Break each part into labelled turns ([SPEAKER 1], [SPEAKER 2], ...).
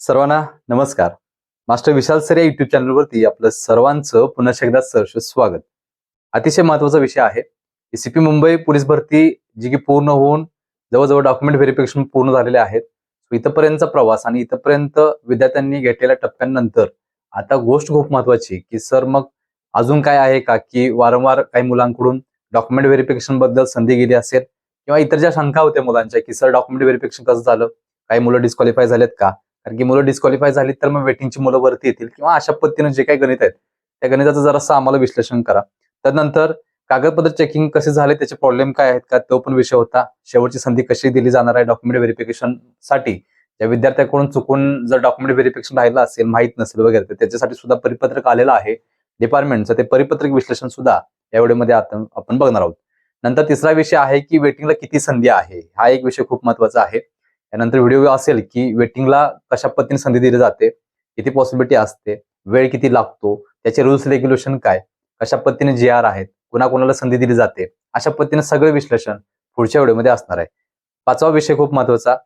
[SPEAKER 1] सर्वांना नमस्कार. Master Vishal sir या युट्यूब चॅनलवरती आपलं सर्वांचं पुन्हा एकदा सहर्ष स्वागत. अतिशय महत्त्वाचा विषय आहे. सीपी मुंबई पोलीस भरती जी की पूर्ण होऊन जवळजवळ डॉक्युमेंट व्हेरिफिकेशन पूर्ण झालेले आहेत. So इथपर्यंतचा प्रवास आणि इथपर्यंत विद्यार्थ्यांनी घेतलेल्या टप्प्यांनंतर आता गोष्ट खूप महत्वाची की सर मग अजून काय आहे का की वारंवार काही मुलांकडून डॉक्युमेंट व्हेरिफिकेशनबद्दल संधी गेली असेल? किंवा इतर ज्या शंका होत्या मुलांच्या की सर डॉक्युमेंट व्हेरिफिकेशन कसं झालं? काही मुलं डिस्क्वालिफाय झालेत का? कारण की मुलं डिस्क्वालिफाय झाली तर मग वेटिंगची मुलं वरती येतील. किंवा अशा पद्धतीनं जे काही गणित आहेत त्या गणिताचं जरासं आम्हाला विश्लेषण करा. त्यानंतर कागदपत्र चेकिंग कसे झाले त्याचे प्रॉब्लेम काय आहेत का तो पण विषय होता. शेवटची संधी कशी दिली जाणार आहे डॉक्युमेंट व्हेरिफिकेशनसाठी? त्या विद्यार्थ्याकडून चुकून जर डॉक्युमेंट व्हेरिफिकेशन राहिलं असेल माहीत नसेल वगैरे तर त्याच्यासाठी सुद्धा परिपत्रक आलेलं आहे. डिपार्टमेंटचं ते परिपत्रक विश्लेषण सुद्धा या व्हिडिओमध्ये आता आपण बघणार आहोत. नंतर तिसरा विषय आहे की वेटिंगला किती संधी आहे. हा एक विषय खूप महत्त्वाचा आहे. यानंतर व्हिडिओ असेल की वेटिंगला कशा पद्धतीने संधी दिली जाते किती पॉसिबिलिटी असते वेळ किती लागतो त्याचे रुल्स रेग्युलेशन काय कशा पद्धतीने जी आर आहेत कुणाकुणाला संधी दिली जाते अशा पद्धतीने सगळं विश्लेषण पुढच्या व्हिडिओमध्ये असणार आहे. पाचवा विषय खूप महत्त्वाचा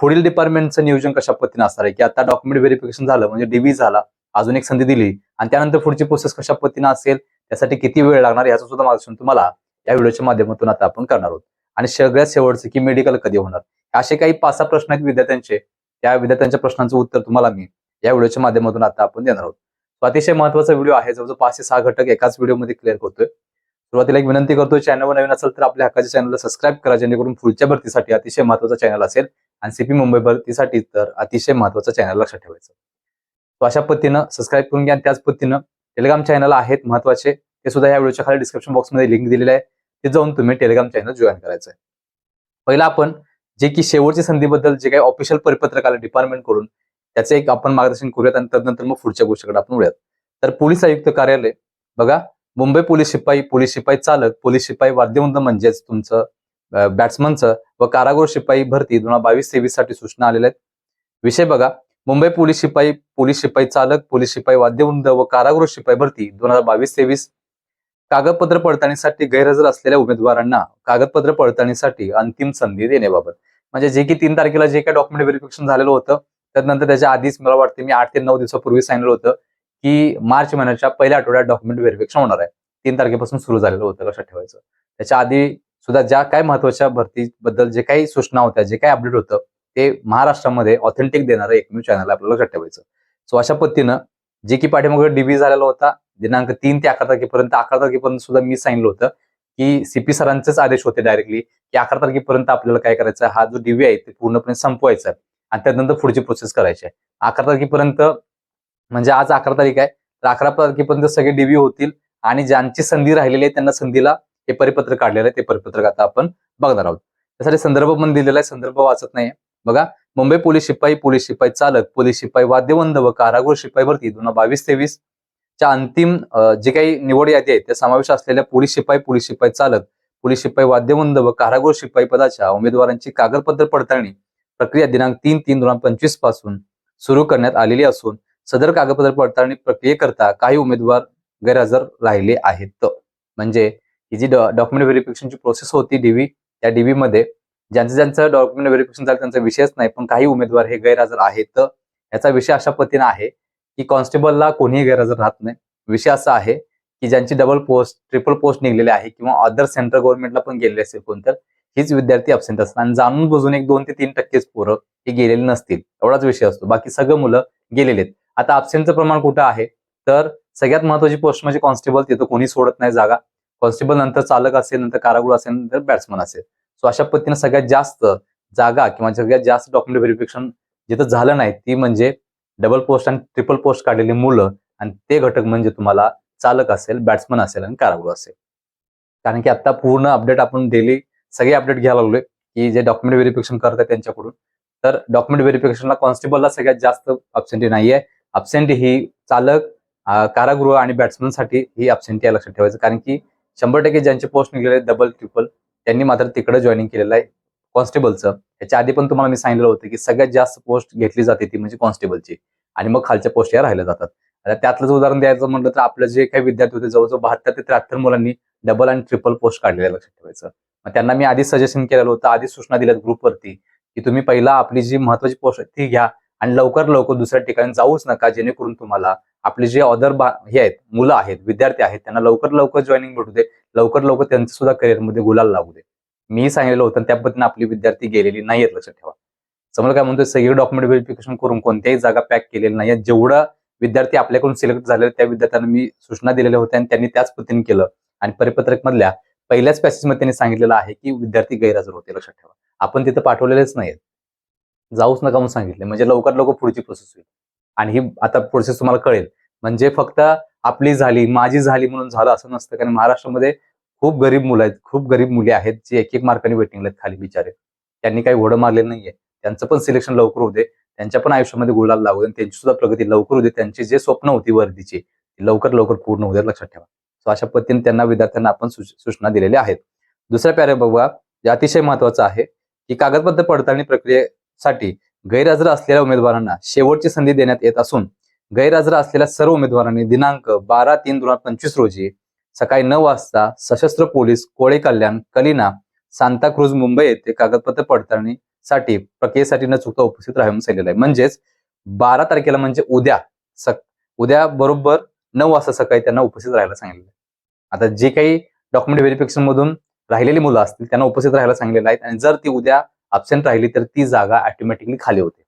[SPEAKER 1] पुढील डिपार्टमेंटचं नियोजन कशा पद्धतीने असणार आहे की आता डॉक्युमेंट व्हेरिफिकेशन झालं म्हणजे डीव्ही झाला अजून एक संधी दिली आणि त्यानंतर पुढची प्रोसेस कशा पद्धतीने असेल त्यासाठी किती वेळ लागणार याचं सुद्धा मार्गदर्शन तुम्हाला या व्हिडिओच्या माध्यमातून आता आपण करणार आहोत. आणि सगळ्यात शेवटचं की मेडिकल कधी होणार? असे काही पाच सहा प्रश्न आहेत विद्यार्थ्यांचे. त्या विद्यार्थ्यांच्या प्रश्नांचं उत्तर तुम्हाला मी या व्हिडिओच्या माध्यमातून आता आपण देणार आहोत. अतिशय महत्त्वाचा व्हिडिओ आहे. जवळजवळ पाच ते सहा घटक एकाच व्हिडिओमध्ये क्लिअर करतोय सुरुवातीला एक विनंती करतोय चॅनलवर नवीन असेल तर आपल्या हक्काच्या चॅनलला सबस्क्राईब करा जेणेकरून पुढच्या भरतीसाठी अतिशय महत्त्वाचा चॅनल असेल आणि सीपी मुंबई भरतीसाठी तर अतिशय महत्त्वाचा चॅनल लक्षात ठेवायचं. तो अशा पद्धतीनं सबस्क्राईब करून घ्या. आणि त्याच पद्धतीनं टेलिग्राम चॅनल आहेत महत्त्वाचे ते सुद्धा या व्हिडिओच्या खाली डिस्क्रिप्शन बॉक्समध्ये लिंक दिलेलं आहे. ते जाऊन तुम्ही टेलिग्राम चॅनल जॉईन करायचं आहे पहिला आपण जे की शेवटची संधीबद्दल जे काही ऑफिशियल परिपत्रक आलं डिपार्टमेंट करून त्याचं एक आपण मार्गदर्शन करूयात आणि तदनंतर मग पुढच्या गोष्टीकडे आपण वळूयात. तर पोलीस आयुक्त कार्यालय बघा मुंबई पोलीस शिपाई पोलीस शिपाई चालक पोलीस शिपाई वाद्यवंत म्हणजेच तुमचं बॅट्समनचं व कारागृह शिपाई भरती दोन हजार बावीस तेवीससाठी सूचना आलेल्या आहेत. विषय बघा मुंबई पोलीस शिपाई पोलीस शिपाई चालक पोलीस शिपाई वाद्यवृंद व कारागृह शिपाई भरती दोन हजार बावीस तेवीस कागदपत्र पडताळणीसाठी गैरहजर असलेल्या उमेदवारांना कागदपत्र पडताळणीसाठी अंतिम संधी देण्याबाबत. म्हणजे जे की तीन तारखेला जे काही डॉक्युमेंट व्हेरिफिकेशन झालेलं होतं त्यानंतर त्याच्या आधीच मला वाटते मी आठ ते नऊ दिवसापूर्वी सांगितलं होतं की मार्च महिन्याच्या पहिल्या आठवड्यात डॉक्युमेंट व्हेरिफिकेशन होणार आहे. तीन तारखेपासून सुरू झालेलं होतं लक्षात ठेवायचं. त्याच्या आधी सुद्धा ज्या काय महत्त्वाच्या भरतीबद्दल जे काही सूचना होत्या जे काही अपडेट होतं ते महाराष्ट्रामध्ये ऑथेंटिक देणारं एकमेव चॅनल आपल्याला लक्षात ठेवायचं. सो अशा पद्धतीनं जे की पाठीमागे डीबी झालेला होता दिनांक तीन ते अकरा तारखेपर्यंत अकरा तारखेपर्यंत सुद्धा मी सांगितलं होतं की सीपी सरांचेच आदेश होते डायरेक्टली की अकरा तारखेपर्यंत आपल्याला काय करायचं हा जो डीबी आहे ते पूर्णपणे संपवायचा आहे आणि त्यानंतर पुढची प्रोसेस करायची आहे. अकरा तारखेपर्यंत म्हणजे आज अकरा तारीख आहे तर अकरा तारखेपर्यंत सगळे डीबी होतील आणि ज्यांची संधी राहिलेली आहे त्यांना संधीला हे परिपत्र काढलेलं आहे ते परिपत्रक आता आपण बघणार आहोत. त्यासाठी संदर्भ पण दिलेला आहे संदर्भ वाचत नाही बघा मुंबई पोलीस शिपाई पोलीस शिपाई चालक पोलीस शिपाई वाद्यवंद व कारागृह शिपाई भरती दोन हजार बावीस तेवीस च्या अंतिम जे काही निवड यादी आहे त्या समावेश असलेल्या पोलीस शिपाई पोलीस शिपाई चालक पोलीस शिपाई वाद्यवंद व कारागृह शिपाई पदाच्या उमेदवारांची कागदपत्र पडताळणी प्रक्रिया दिनांक तीन तीन दोन हजार पंचवीसपासून सुरू करण्यात आलेली असून सदर कागदपत्र पडताळणी प्रक्रियेकरता काही उमेदवार गैरहजर राहिले आहेत. म्हणजे ही जी डॉक्युमेंट व्हेरिफिकेशनची प्रोसेस होती डीव्ही त्या डीव्ही मध्ये ज्यांचं ज्यांचं डॉक्युमेंट व्हेरिफिकेशन झालं त्यांचा विषयच नाही पण काही उमेदवार हे गैरहजर आहेत. याचा विषय अशा पद्धतीने आहे की कॉन्स्टेबलला कोणीही गैरहजर राहत नाही. विषय असा आहे की ज्यांची डबल पोस्ट ट्रिपल पोस्ट निघलेली आहे किंवा अदर सेंट्रल गव्हर्नमेंटला पण गेलेले असेल कोणतर हीच विद्यार्थी अब्सेंट असतात. आणि जाणून बुजून एक दोन ते तीन टक्केच पोरं हे गेलेले नसतील. एवढाच विषय असतो. बाकी सगळं मुलं गेलेले आहेत. आता अब्सेंटचं प्रमाण कुठं आहे? तर सगळ्यात महत्वाची पोस्ट म्हणजे कॉन्स्टेबल तिथं कोणी सोडत नाही जागा. कॉन्स्टेबल नंतर चालक असेल नंतर कारागृह असेल नंतर बॅट्समन असेल. सो अशा पद्धतीने सगळ्यात जास्त जागा किंवा सगळ्यात जास्त डॉक्युमेंट व्हेरिफिकेशन जिथं झालं नाही ती म्हणजे डबल पोस्ट आणि ट्रिपल पोस्ट काढलेली मुलं आणि ते घटक म्हणजे तुम्हाला चालक असेल बॅट्समन असेल आणि कारागृह असेल. कारण की आता पूर्ण अपडेट आपण डेली सगळे अपडेट घ्यायला लागलोय की जे डॉक्युमेंट व्हेरिफिकेशन करतात त्यांच्याकडून. तर डॉक्युमेंट व्हेरिफिकेशनला कॉन्स्टेबलला सगळ्यात जास्त अबसेंटी नाहीये अबसेंटी ही चालक कारागृह आणि बॅट्समनसाठी ही अबसेंटी आहे लक्षात ठेवायचं. कारण की शंभर टक्के ज्यांचे पोस्ट निघलेले डबल ट्रिपल त्यांनी मात्र तिकडे जॉईनिंग केलेलं आहे कॉन्स्टेबलचं याच्या आधी पण तुम्हाला मी सांगितलं होतं की सगळ्यात जास्त पोस्ट घेतली जाते ती म्हणजे कॉन्स्टेबलची आणि मग खालच्या पोस्ट या राहिल्या जातात. आता त्यातलंच उदाहरण द्यायचं म्हटलं तर आपलं जे काही विद्यार्थी होते जवळजवळ बहात्तर ते त्र्याहत्तर मुलांनी डबल आणि ट्रिपल पोस्ट काढलेल्या लक्षात ठेवायचं. मग त्यांना मी आधी सजेशन केलेलं होतं आधी सूचना दिल्यात ग्रुपवरती की तुम्ही पहिला आपली जी महत्वाची पोस्ट आहे ती घ्या आणि लवकर लवकर दुसऱ्या ठिकाणी जाऊच नका जेणेकरून तुम्हाला आपले जे अदर हे आहेत मुलं आहेत विद्यार्थी आहेत त्यांना लवकर लवकर जॉईनिंग भेटू दे लवकर लवकर त्यांचं सुद्धा करिअरमध्ये गुलाल लागू दे. मी सांगितलं होतं आणि त्या पद्धतीने आपली विद्यार्थी गेलेली नाहीयेत लक्षात ठेवा. समोर काय म्हणतोय सगळे डॉक्युमेंट व्हेरिफिकेशन करून कोणत्याही जागा पॅक केलेल्या नाही जेवढं विद्यार्थी आपल्याकडून सिलेक्ट झाले त्या विद्यार्थ्यांना मी सूचना दिलेल्या होत्या आणि त्यांनी त्याच पद्धतीने केलं. आणि परिपत्रक मधल्या पहिल्याच पॅसेजमध्ये त्यांनी सांगितलेलं आहे की विद्यार्थी गैरहजर होते लक्षात ठेवा. आपण तिथं पाठवलेलेच नाहीत जाऊच नका म्हणून सांगितले. म्हणजे लवकर लवकर पुढची प्रोसेस होईल. आणि ही आता प्रोसेस तुम्हाला कळेल. म्हणजे फक्त आपली झाली माझी झाली म्हणून झालं असं नसतं. कारण महाराष्ट्रामध्ये खूप गरीब मुलं आहेत खूप गरीब मुले आहेत जे एक एक मार्काने वेटिंगला आहेत खाली बिचारे. त्यांनी काही घोडं मारलेलं नाहीये. त्यांचं पण सिलेक्शन लवकर होते त्यांच्या पण आयुष्यामध्ये गुलाब लागू दे. त्यांची सुद्धा प्रगती लवकर होते त्यांची जे स्वप्न होती वर्दीची ती लवकर लवकर पूर्ण होऊ दे. लक्षात ठेवा. सो अशा पद्धतीने त्यांना विद्यार्थ्यांना आपण सूचना दिलेल्या आहेत. दुसऱ्या पॅरे बघा जे अतिशय महत्वाचं आहे की कागदपत्र पडताळणी प्रक्रियेसाठी गैरहजर असलेल्या उमेदवारांना शेवटची संधी देण्यात येत असून गैरहजर असलेल्या सर्व उमेदवारांनी दिनांक बारा तीन दोन हजार पंचवीस रोजी सकाळी नऊ वाजता सशस्त्र पोलीस कोळे कल्याण कलिना सांताक्रूज मुंबई येथे कागदपत्र पडताळणीसाठी प्रक्रियेसाठी न चुकता उपस्थित राहून सांगितलं आहे म्हणजेच बारा तारखेला म्हणजे उद्या सक उद्या बरोबर नऊ वाजता सकाळी त्यांना उपस्थित राहायला सांगितलं आता जे काही डॉक्युमेंट व्हेरिफिकेशन मधून राहिलेली मुलं असतील त्यांना उपस्थित राहायला सांगितलेलं आहे आणि जर ती उद्या अब्सेंट राहिली तर ती जागा ऑटोमॅटिकली खाली होते.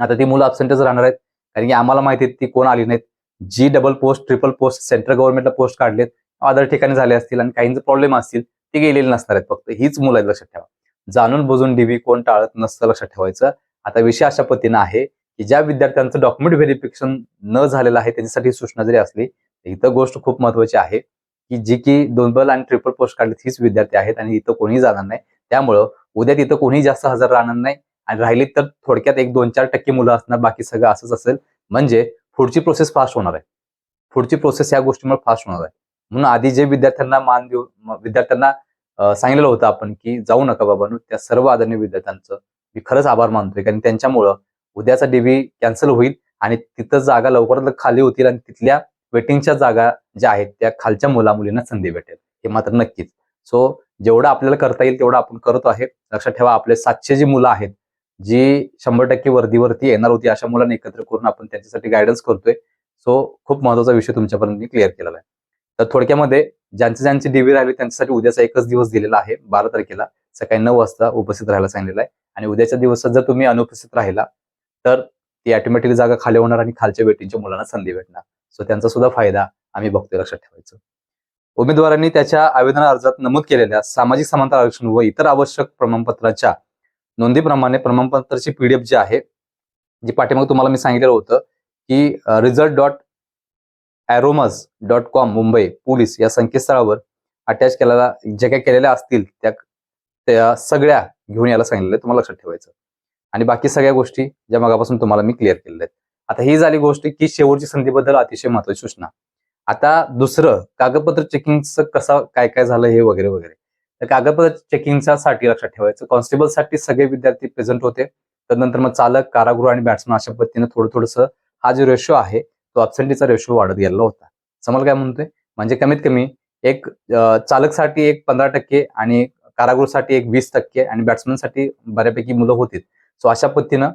[SPEAKER 1] आता ती मुलं अब्सेंटच राहणार आहेत. कारण की आम्हाला माहिती ती कोण आली नाहीत. जी double post triple post central गव्हर्नमेंटला post काढलेत अदर ठिकाणी झाले असतील आणि काहींचे प्रॉब्लेम असतील ते गेलेले नसणार आहेत. फक्त हीच मुलं आहेत लक्षात ठेवा. जाणून बुजून डीबी कोण टाळत नसतं लक्षात ठेवायचं. आता विषय अशा पद्धतीनं आहे की ज्या विद्यार्थ्यांचं डॉक्युमेंट व्हेरिफिकेशन न झालेलं आहे त्यांच्यासाठी सूचना जरी असली तर इथं गोष्ट खूप महत्वाची आहे की जी की दोन बल आणि ट्रिपल पोस्ट काढले हीच विद्यार्थी आहेत आणि इथं कोणीही जाणार नाही. त्यामुळं उद्या तिथं कोणीही जास्त हजर राहणार नाही आणि राहिली तर थोडक्यात एक दोन चार टक्के मुलं असणार बाकी सगळं असंच असेल. म्हणजे पुढची प्रोसेस फास्ट होणार आहे. पुढची प्रोसेस या गोष्टीमुळे फास्ट होणार आहे. म्हणून आधी जे विद्यार्थ्यांना मान देऊ विद्यार्थ्यांना अं, सांगितलेलं होतं आपण की जाऊ नका बाबांनो त्या सर्व आदरणीय विद्यार्थ्यांचं मी खरंच आभार मानतोय. कारण त्यांच्यामुळं उद्याचा डीबी कॅन्सल होईल आणि तिथं जागा लवकरात लवकर खाली होतील आणि तिथल्या वेटिंगच्या जागा ज्या आहेत त्या खालच्या मुला मुलींना संधी भेटेल. हे मात्र नक्कीच. सो जेवढं आपल्याला करता येईल तेवढं आपण करतो आहे. लक्षात ठेवा आपले सातशे जी मुलं आहेत जी शंभर टक्के वर्दीवरती येणार होती अशा मुलांना एकत्र करून आपण त्यांच्यासाठी गायडन्स करतोय. सो खूप महत्त्वाचा विषय तुमच्यापर्यंत मी क्लिअर केलेला आहे. तर थोडक्यामध्ये ज्यांचे ज्यांचे डीव्ही राहिले त्यांच्यासाठी उद्याचा एकच दिवस दिलेला आहे बारा तारखेला. सकाळी नऊ वाजता उपस्थित राहायला सांगितलेलं आहे. आणि उद्याच्या दिवसात जर तुम्ही अनुपस्थित राहिला तर ती ऑटोमॅटिकली जागा खाली होणार आणि खालच्या वेटींच्या मुलांना संधी भेटणार. सो त्यांचा सुद्धा फायदा आम्ही बघतोय लक्षात ठेवायचं. उमेदवारांनी त्याच्या आवेदन अर्जात नमूद केलेल्या सामाजिक समांतर आरक्षण व इतर आवश्यक प्रमाणपत्राच्या नोंदीप्रमाणे प्रमाणपत्राची पीडीएफ जी आहे जी पाठीमागे तुम्हाला मी सांगितलेलं होतं की result dot aromas dot com Mumbai police या संकेतस्थळावर अटॅच केलेला ज्या काही केलेल्या असतील त्या त्या सगळ्या घेऊन यायला सांगितलेलं तुम्हाला लक्षात ठेवायचं. आणि बाकी सगळ्या गोष्टी ज्या मगापासून तुम्हाला मी क्लिअर केलेल्या आहेत. आता ही झाली गोष्ट की शेवटची संधीबद्दल अतिशय महत्वाची सूचना. आता दुसरं कागदपत्र चेकिंगचं कसं काय काय झालं हे वगैरे वगैरे. तर कागदपत्र चेकिंगच्या साठी लक्षात ठेवायचं. कॉन्स्टेबलसाठी सगळे विद्यार्थी प्रेझेंट होते. त्यानंतर मग चालक कारागृह आणि बॅट्समन अशा पद्धतीने थोडं थोडंसं हा जो रेशो आहे तो अब्सेंटीचा रेशो वाढत गेलेला होता. समोर काय म्हणतोय? म्हणजे कमीत कमी एक चालकसाठी एक पंधरा टक्के आणि कारागृहसाठी एक वीस टक्के आणि बॅट्समनसाठी बऱ्यापैकी मुलं होती सो अशा पद्धतीनं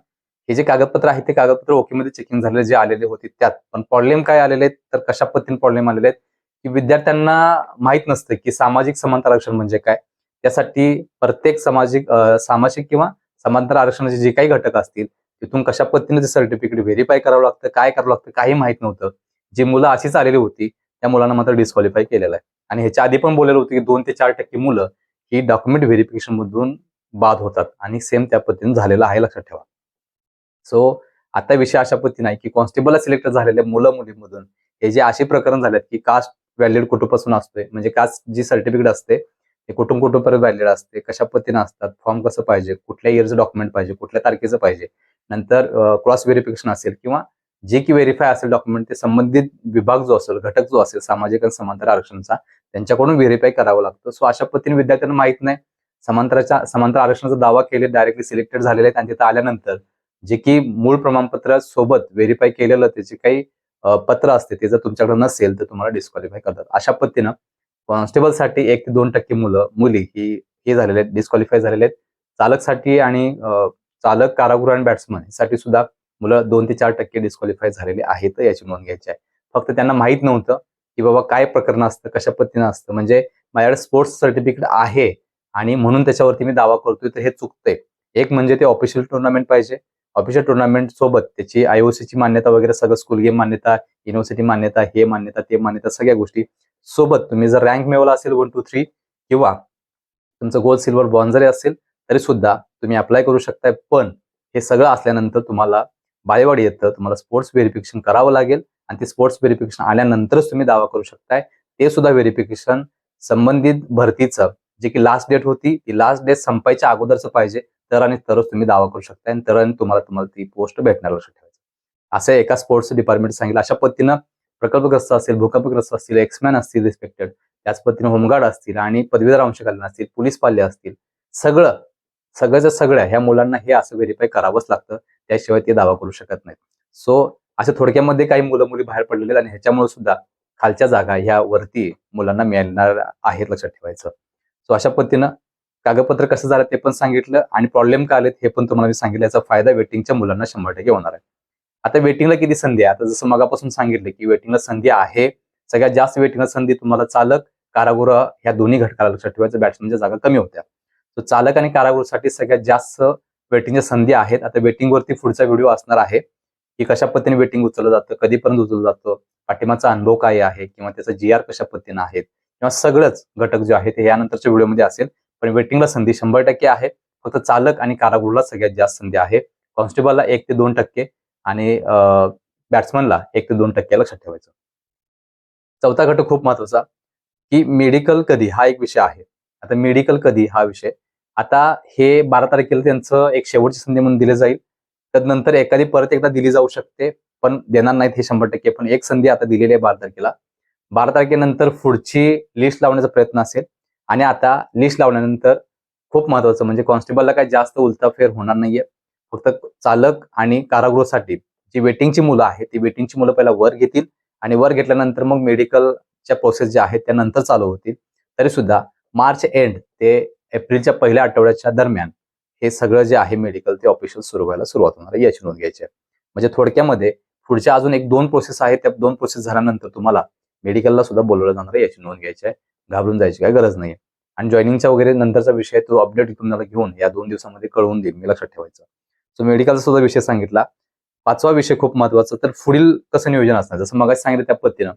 [SPEAKER 1] हे जे कागदपत्र आहेत ते कागदपत्र ओकेमध्ये चेकिंग झालेले जे आलेले होते त्यात. पण प्रॉब्लेम काय आलेले आहेत तर कशा पद्धतीने प्रॉब्लेम आलेले आहेत की विद्यार्थ्यांना माहीत नसतं की सामाजिक समांतर आरक्षण म्हणजे काय? त्यासाठी प्रत्येक सामाजिक सामाजिक किंवा समांतर आरक्षणाचे जे काही घटक असतील तिथून कशा पद्धतीने ते सर्टिफिकेट व्हेरीफाय करावं लागतं काय करावं लागतं काही माहीत नव्हतं. जी मुलं अशीच आलेली होती त्या मुलांना मात्र डिस्क्वालिफाय केलेलं आहे. आणि ह्याच्या आधी पण बोललेलं होतं की दोन ते चार टक्के मुलं ही डॉक्युमेंट व्हेरिफिकेशन मधून बाद होतात. आणि सेम त्या पद्धतीने झालेलं आहे लक्षात ठेवा. सो आता विषय अशा पद्धतीने आहे की कॉन्स्टेबलला सिलेक्ट झालेल्या मुलं मुलींमधून हे जे असे प्रकरण झालेत की कास्ट व्हॅलिड कुठूनपासून असतोय म्हणजे कास्ट जी सर्टिफिकेट असते ते कुठून कुठूनपर्यंत व्हॅलिड असते कशा पद्धतीने असतात फॉर्म कसं पाहिजे कुठल्या इयरचं डॉक्युमेंट पाहिजे कुठल्या तारखेचं पाहिजे नंतर क्रॉस व्हेरिफिकेशन असेल किंवा जे की व्हेरीफाय असेल डॉक्युमेंट ते संबंधित विभाग जो असेल घटक जो असेल सामाजिक आणि समांतर आरक्षणचा त्यांच्याकडून व्हेरीफाय करावं लागतं. सो अशा पद्धतीने विद्यार्थ्यांना माहीत नाही. समांतराच्या समांतर आरक्षणाचा दावा केले डायरेक्टली सिलेक्टेड झालेले आहेत आणि तिथं आल्यानंतर जे की मूळ प्रमाणपत्र सोबत व्हेरीफाय केलेलं त्याचे काही पत्र असते ते जर तुमच्याकडे नसेल तर तुम्हाला डिस्क्वालिफाय करतात. अशा पद्धतीनं कॉन्स्टेबलसाठी एक ते दोन टक्के मुलं मुली ही हे झालेले आहेत डिस्क्वालिफाय झालेले आहेत. चालकसाठी आणि चालक कारागृह आणि बॅट्समनसाठी सुद्धा मुलं दोन ते चार टक्के डिस्क्वालिफाय झालेले आहेत याची नोंद घ्यायची आहे. फक्त त्यांना माहीत नव्हतं की बाबा काय प्रकरण असतं कशा पद्धतीनं असतं. म्हणजे माझ्याकडे स्पोर्ट्स सर्टिफिकेट आहे आणि म्हणून त्याच्यावरती मी दावा करतोय तर हे चुकतंय. एक म्हणजे ते ऑफिशियल टुर्नामेंट पाहिजे ऑफिशियल टुर्नामेंट सोबत त्याची आयओसीची मान्यता वगैरे सगळं स्कूल गेम मान्यता युनिव्हर्सिटी मान्यता हे मान्यता ते मान्यता सगळ्या गोष्टी सोबत तुम्ही जर रँक मिळवला असेल वन टू थ्री किंवा तुमचं गोल्ड सिल्वर बॉन्ड जरी असेल तरी सुद्धा तुम्ही अप्लाय करू शकताय. पण हे सगळं असल्यानंतर तुम्हाला बायवाड येतं. तुम्हाला स्पोर्ट्स व्हेरिफिकेशन करावं लागेल आणि ते स्पोर्ट्स व्हेरिफिकेशन आल्यानंतरच तुम्ही दावा करू शकताय. ते सुद्धा व्हेरिफिकेशन संबंधित भरतीचं जे की लास्ट डेट होती ती लास्ट डेट संपायच्या अगोदरचं पाहिजे. तर आणि तरच तुम्ही दावा करू शकता आणि तर आणि तुम्हाला तुम्हाला ती पोस्ट भेटणार लक्षात ठेवायचं. असं एका स्पोर्ट्स डिपार्टमेंट सांगितलं. अशा पद्धतीनं प्रकल्पग्रस्त असतील भूकंपग्रस्त असतील एक्समॅन असतील रिस्पेक्टेड त्याच पद्धतीने होमगार्ड असतील आणि पदवीधर अंशकालीन असतील पोलीस पाल्य असतील सगळं सगळ्याच्या सगळ्या ह्या मुलांना हे असं व्हेरीफाय करावंच लागतं. त्याशिवाय ते दावा करू शकत नाहीत. सो अशा थोडक्यामध्ये काही मुलं मुली बाहेर पडलेले आहेत आणि ह्याच्यामुळे सुद्धा खालच्या जागा ह्या वरती मुलांना मिळणार आहेत लक्षात ठेवायचं. सो अशा पद्धतीनं कागदपत्र कसं झालं ते पण सांगितलं आणि प्रॉब्लेम का आलेत हे पण तुम्हाला मी सांगितलं. याचा फायदा वेटिंगच्या मुलांना शंभर टक्के होणार आहे. आता वेटिंगला किती संधी आहे? आता जसं मगापासून सांगितलं की वेटिंगला संधी आहे. सगळ्यात जास्त वेटिंगला संधी तुम्हाला चालक कारागृह या दोन्ही घटकाला लक्षात ठेवायचं बॅट्समनच्या जागा कमी होत्या. तर चालक आणि कारागृहासाठी सगळ्यात जास्त वेटिंगच्या संधी आहेत. आता वेटिंगवरती पुढचा व्हिडिओ असणार आहे की कशा पद्धतीने वेटिंग उचललं जातं कधीपर्यंत उचललं जातं पाठिंबाचा अनुभव काय आहे किंवा त्याचा जी आर कशा पद्धतीनं आहेत किंवा सगळंच घटक जे आहेत ते यानंतरच्या व्हिडिओमध्ये असेल. पण वेटिंगला संधी शंभर टक्के आहे. फक्त चालक आणि कारागृहला सगळ्यात जास्त संधी आहे. कॉन्स्टेबलला एक ते दोन टक्के आणि बॅट्समनला एक ते दोन टक्के लक्षात ठेवायचं. चौथा घटक खूप महत्त्वाचा की मेडिकल कधी हा एक विषय आहे. आता मेडिकल कधी हा विषय? आता हे बारा तारखेला त्यांचं एक शेवटची संधी म्हणून दिले जाईल. त्यानंतर एखादी परत एकदा दिली जाऊ शकते पण देणार नाहीत हे शंभर टक्के. पण एक संधी आता दिलेली आहे बारा तारखेला. बारा तारखेनंतर पुढची लिस्ट लावण्याचा प्रयत्न असेल आणि आता लिस्ट लावल्यानंतर खूप महत्वाचं म्हणजे कॉन्स्टेबलला काही जास्त उलताफेर होणार नाहीये. फक्त चालक आणि कारागृहासाठी जी वेटिंगची मुलं आहेत ती वेटिंगची मुलं पहिला वर घेतील आणि वर घेतल्यानंतर मग मेडिकलच्या प्रोसेस ज्या आहेत त्या नंतर चालू होतील. तरी सुद्धा मार्च एंड ते एप्रिलच्या पहिल्या आठवड्याच्या दरम्यान हे सगळं जे आहे मेडिकल ते ऑफिशियल सुरू व्हायला सुरुवात होणार आहे याची नोंद घ्यायची आहे. म्हणजे थोडक्यामध्ये पुढच्या अजून एक दोन प्रोसेस आहेत त्या दोन प्रोसेस झाल्यानंतर तुम्हाला मेडिकलला सुद्धा बोलवलं जाणार आहे याची नोंद घ्यायची आहे. घाबरून जायची काय गरज नाही आणि जॉईनिंगचा वगैरे नंतरचा विषय तो अपडेट तुम्हाला घेऊन या दोन दिवसामध्ये कळवून देईल मी लक्षात ठेवायचं. सो मेडिकलचा सुद्धा विषय सांगितला. पाचवा विषय खूप महत्त्वाचा तर पुढील कसं नियोजन असणार? जसं मग सांगितलं त्या पद्धतीनं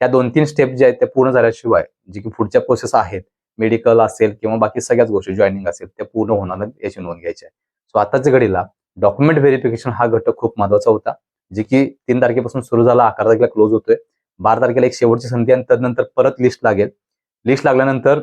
[SPEAKER 1] त्या दोन तीन स्टेप जे आहेत त्या पूर्ण झाल्याशिवाय जे की पुढच्या प्रोसेस आहेत मेडिकल असेल किंवा बाकी सगळ्याच गोष्टी जॉईनिंग असेल त्या पूर्ण होणार याची नोंद घ्यायची आहे. सो आताच्या घडीला डॉक्युमेंट व्हेरिफिकेशन हा घटक खूप महत्त्वाचा होता जे की तीन तारखेपासून सुरू झाला अकरा तारखेला क्लोज होतोय. बारा तारखेला एक शेवटची संधी आणि त्यानंतर परत लिस्ट लागेल. लिस्ट लागल्यानंतर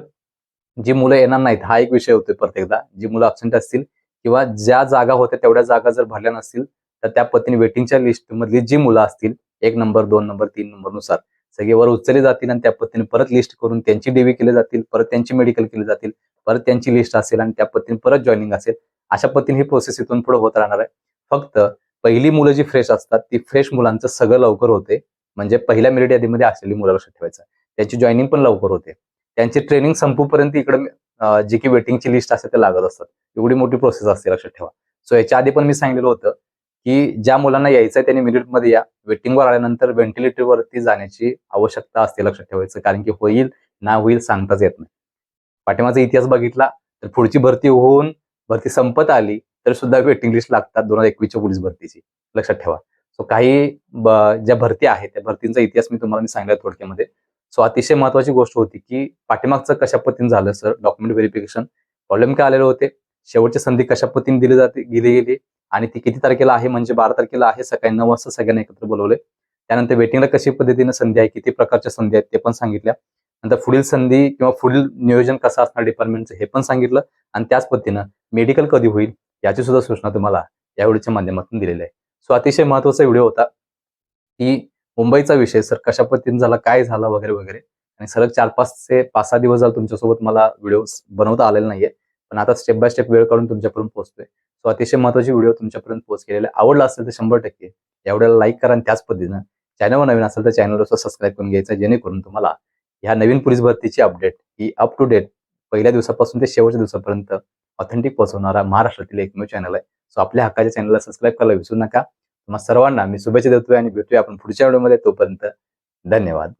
[SPEAKER 1] जी मुलं येणार नाहीत हा एक विषय होतो प्रत्येकदा जी मुलं अब्सेंट असतील किंवा ज्या जागा होत्या तेवढ्या जागा जर भरल्या नसतील तर त्या पद्धतीने वेटिंगच्या लिस्टमधली जी मुलं असतील एक नंबर दोन नंबर तीन नंबरनुसार सगळे वर उचलले जातील आणि त्या पद्धतीने परत लिस्ट करून त्यांची डेवी केली जातील परत त्यांची मेडिकल केली जातील परत त्यांची लिस्ट असेल आणि त्या पद्धतीने परत जॉईनिंग असेल. अशा पद्धतीने ही प्रोसेस इथून पुढे होत राहणार आहे. फक्त पहिली मुलं जी फ्रेश असतात ती फ्रेश मुलांचं सगळं लवकर होते. म्हणजे पहिल्या मेरिट यादीमध्ये असलेली मुलं लक्षात ठेवायचं त्याची जॉईनिंग पण लवकर होते. त्यांची ट्रेनिंग संपूपर्यंत इकडे जी की वेटिंगची लिस्ट असते ते लागत असतात. एवढी मोठी प्रोसेस असते लक्षात ठेवा. सो याच्या आधी पण मी सांगितलं होतं की ज्या मुलांना यायचं आहे त्यांनी मिनिटमध्ये या. वेटिंगवर आल्यानंतर व्हेंटिलेटरवरती जाण्याची आवश्यकता असते लक्षात ठेवायचं. कारण की होईल ना होईल सांगताच येत नाही. पाठिंबाचा इतिहास बघितला तर पुढची भरती होऊन भरती संपत आली तर सुद्धा वेटिंग लिस्ट लागतात दोन हजार एकवीसच्या पोलीस भरतीची. लक्षात ठेवा. सो काही ज्या भरती आहेत त्या भरतींचा इतिहास मी तुम्हाला मी सांगितला थोडक्यामध्ये. सो अतिशय महत्वाची गोष्ट होती की पाठीमागचं कशा पद्धतीने झालं सर डॉक्युमेंट व्हेरिफिकेशन प्रॉब्लेम काय आलेले होते? शेवटची संधी कशा पद्धतीने दिली जाते गेली गेली? आणि ती किती तारखेला आहे? म्हणजे बारा तारखेला आहे? सकाळी नऊ वाजता सगळ्यांना एकत्र बोलवले. त्यानंतर वेटिंगला कशी पद्धतीने संधी आहे? किती प्रकारच्या संधी आहेत? ते पण सांगितल्या. नंतर पुढील संधी किंवा पुढील नियोजन कसं असणार डिपार्टमेंटचं हे पण सांगितलं. आणि त्याच पद्धतीनं मेडिकल कधी होईल? याची सुद्धा सूचना तुम्हाला या व्हिडिओच्या माध्यमातून दिलेली आहे. सो अतिशय महत्त्वाचा व्हिडिओ होता की मुंबईचा विषय सर कशा पद्धतीने झाला काय झाला वगैरे वगैरे. आणि सलग चार पाच ते पाच सहा दिवस झाले तुमच्यासोबत मला व्हिडिओ बनवता आलेला नाहीये. पण आता स्टेप बाय स्टेप वेळ काढून तुमच्यापर्यंत पोहोचतोय. सो अतिशय महत्वाची व्हिडिओ तुमच्यापर्यंत पोहोच केलेला आवडला असेल तर शंभर टक्के एवढ्याला लाईक करा आणि त्याच पद्धतीनं चॅनलवर नवीन असेल तर चॅनलवर सबस्क्राईब करून घ्यायचं जेणेकरून तुम्हाला ह्या नवीन पोलीस भरतीची अपडेट ही अप टू डेट पहिल्या दिवसापासून ते शेवटच्या दिवसापर्यंत ऑथेंटिक पोहोचवणारा महाराष्ट्रातील एकमेव चॅनल आहे. सो आपल्या हक्काच्या चॅनलला सबस्क्राईब करायला विसरू नका. मग सर्वांना मी शुभेच्छा देतोय आणि भेटूया आपण पुढच्या व्हिडिओमध्ये. तोपर्यंत धन्यवाद.